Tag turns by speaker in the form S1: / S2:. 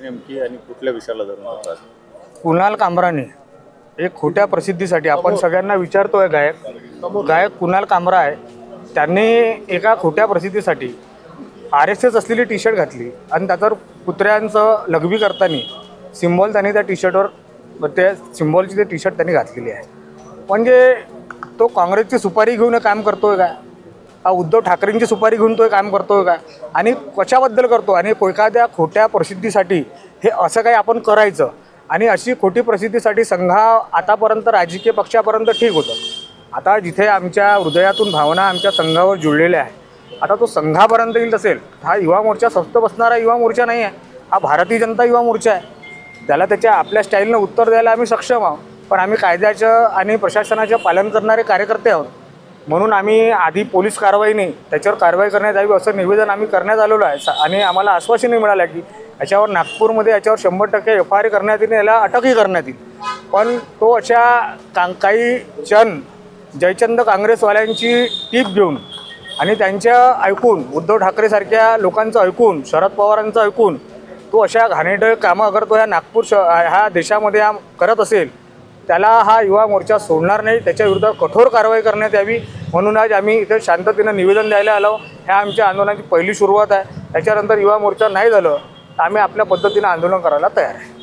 S1: नेमकी आणि कुठल्या विषयाला धरून होतात
S2: कुणाल कामराने? एक खोट्या प्रसिद्धीसाठी आपण सगळ्यांना विचारतोय गायक. गायक कुणाल कामरा आहे? त्यांनी एका खोट्या प्रसिद्धीसाठी आर एस एस असलेली टी शर्ट घातली आणि त्याच्यावर कुत्र्यांचं लघवी करताना सिम्बॉल त्यांनी त्या टी शर्टवर त्या सिम्बॉलची ते टी शर्ट त्यांनी घातलेली आहे. म्हणजे तो काँग्रेसची सुपारी घेऊन काम करतोय का? उद्धव ठाकरेंची सुपारी घेऊन तो काम करतोय का? आणि कशाबद्दल करतो? आणि एखाद्या खोट्या प्रसिद्धीसाठी हे असं काही आपण करायचं? आणि अशी खोटी प्रसिद्धीसाठी संघा आतापर्यंत राजकीय पक्षापर्यंत ठीक होतं. आता जिथे आमच्या हृदयातून भावना आमच्या संघावर जुळलेल्या आहे आता तो संघापर्यंत येईल असेल हा युवा मोर्चा स्वस्त बसणारा युवा मोर्चा नाही आहे. हा भारतीय जनता युवा मोर्चा आहे. त्याला त्याच्या आपल्या स्टाईलनं उत्तर द्यायला आम्ही सक्षम आहोत. पण आम्ही कायद्याचं आणि प्रशासनाचं पालन करणारे कार्यकर्ते आहोत. म्हणून आम्ही आधी पोलीस कारवाई नाही त्याच्यावर कारवाई करण्यात यावी असं निवेदन आम्ही करण्यात आलेलो आहे. आणि आम्हाला आश्वासनही मिळालं आहे की याच्यावर नागपूरमध्ये याच्यावर शंभर टक्के एफ आय आर करण्यात येईल याला अटकही करण्यात येईल. पण तो अशा कां काही जन जयचंद काँग्रेसवाल्यांची टीप घेऊन आणि त्यांच्या ऐकून उद्धव ठाकरेसारख्या लोकांचं ऐकून शरद पवारांचं ऐकून तो अशा घाणेढळ कामं अगर तो ह्या नागपूर श ह्या देशामध्ये करत असेल त्याला हा युवा मोर्चा सोडणार नाही त्याच्या विरुद्ध कठोर कारवाई करण्यात यावी म्हणून आज आम्ही इथे शांततेनं निवेदन द्यायला आलो. ह्या आमच्या आंदोलनाची पहिली सुरुवात आहे. त्याच्यानंतर युवा मोर्चा नाही झालं. तर आम्ही आपल्या पद्धतीनं आंदोलन करायला तयार आहे.